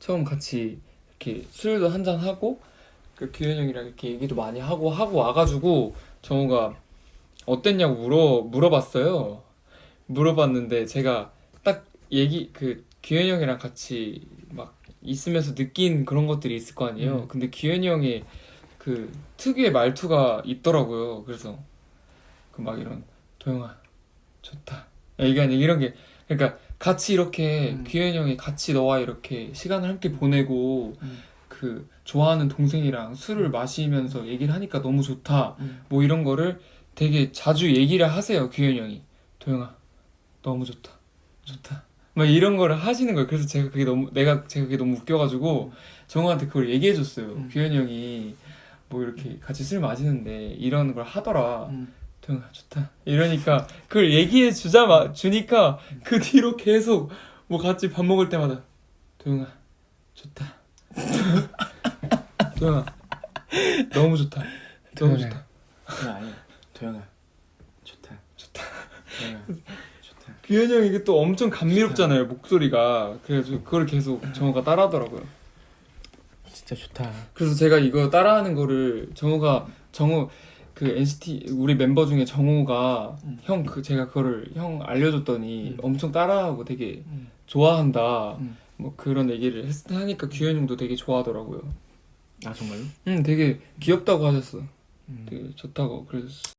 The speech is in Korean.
처음 같이 이렇게 술도 한잔 하고 그 규현 형이랑 이렇게 얘기도 많이 하고 하고 와가지고 정우가 어땠냐고 물어 물어봤어요. 물어봤는데 제가 딱 얘기 그 규현 형이랑 같이 막 있으면서 느낀 그런 것들이 있을 거 아니에요. 음. 근데 규현이 형의 그 특유의 말투가 있더라고요. 그래서 그 막 이런 도영아 좋다. 이게 아니 이런 게 그러니까 같이 이렇게 음. 규현이 형이 같이 너와 이렇게 시간을 함께 보내고 음. 그 좋아하는 동생이랑 술을 마시면서 얘기를 하니까 너무 좋다. 음. 뭐 이런 거를 되게 자주 얘기를 하세요. 규현이 형이 도영아 너무 좋다. 좋다. 막 이런 거를 하시는 거예요. 그래서 제가 그게 너무 내가 제가 그게 너무 웃겨가지고 정우한테 그걸 얘기해줬어요. 음. 규현이 형이 뭐 이렇게 같이 술 마시는데 이런 걸 하더라. 음. 도영아 좋다. 이러니까 그걸 얘기해 주자 마 주니까 그 뒤로 계속 뭐 같이 밥 먹을 때마다 도영아 좋다. 도영아 너무 좋다. 너무. 좋다. 아니야 도영아 좋다 좋다. 도영아 좋다 규현이 형이 이게 또 엄청 감미롭잖아요 목소리가. 그래서 그걸 계속 정우가 따라하더라고요. 진짜 좋다 그래서 제가 이거 따라하는 거를 정우가 정우 그 NCT 우리 멤버 중에 정우가 음. 형그 제가 그거를 형 알려줬더니 음. 엄청 따라하고 되게 음. 좋아한다 음. 뭐 그런 얘기를 했, 하니까 규현 형도 되게 좋아하더라고요. 아 정말로? 음 되게 귀엽다고 하셨어. 음. 되게 좋다고 그랬어.